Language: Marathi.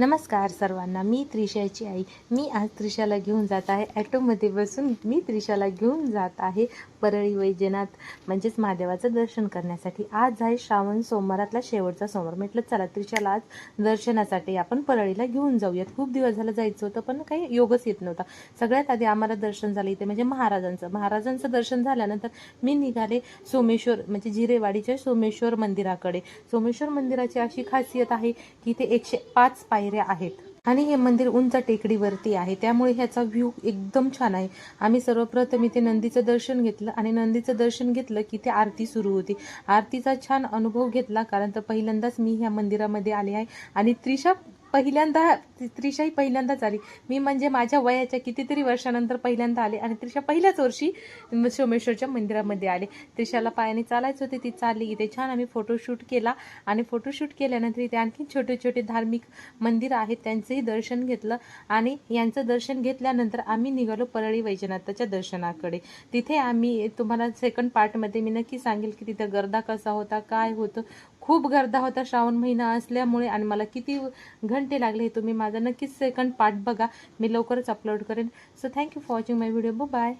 नमस्कार सर्वांना मी त्रिशाची आई. मी आज त्रिशाला घेऊन जात आहे. ॲटोमध्ये बसून मी त्रिशाला घेऊन जात आहे. परळी वैजनाथ म्हणजेच महादेवाचं दर्शन करण्यासाठी. आज आहे श्रावण सोमवारातला शेवटचा सोमवार. म्हटलं चला त्रिशाला आज दर्शनासाठी आपण परळीला घेऊन जाऊयात. खूप दिवस झालं जायचं होतं पण काही योगच येत नव्हता. सगळ्यात आधी आम्हाला दर्शन झालं इथे म्हणजे महाराजांचं. महाराजांचं दर्शन झाल्यानंतर मी निघाले सोमेश्वर म्हणजे जिरेवाडीच्या सोमेश्वर मंदिराकडे. सोमेश्वर मंदिराची अशी खासियत आहे की इथे एकशे पाच पायऱ्या आहेत. आणि हे मंदिर उंच टेकडीवरती आहे. त्यामुळे ह्याचा व्ह्यू एकदम छान आहे. आम्ही सर्वप्रथम इथे नंदीचं दर्शन घेतलं आणि नंदीचं दर्शन घेतलं की ते आरती सुरू होती. आरतीचा छान अनुभव घेतला कारण तर पहिल्यांदाच मी ह्या मंदिरामध्ये आले आहे. आणि त्रिशा पहिल्यांदा त्रिशाही पहिल्यांदाच आली. मी म्हणजे माझ्या वयाच्या कितीतरी वर्षानंतर पहिल्यांदा आले आणि त्रिशा पहिल्याच वर्षी सोमेश्वरच्या मंदिरामध्ये आले. त्रिशाला पायाने चालायचं होते ती चालली. इथे छान आम्ही फोटोशूट केला आणि फोटोशूट केल्यानंतर इथे आणखी छोटे छोटे धार्मिक मंदिर आहेत त्यांचंही दर्शन घेतलं आणि यांचं दर्शन घेतल्यानंतर आम्ही निघालो परळी वैजनाथाच्या दर्शनाकडे. तिथे आम्ही तुम्हाला सेकंड पार्टमध्ये मी नक्की सांगेल की तिथं गर्दा कसा होता काय होतं खूप गर्दा होता श्रावण महिना असल्यामुळे आणि मला किती घंटे लागले हे तुम्ही माझा नक्कीच सेकंड पार्ट बघा. मी लवकरच अपलोड करेन. So thank you for watching my video bye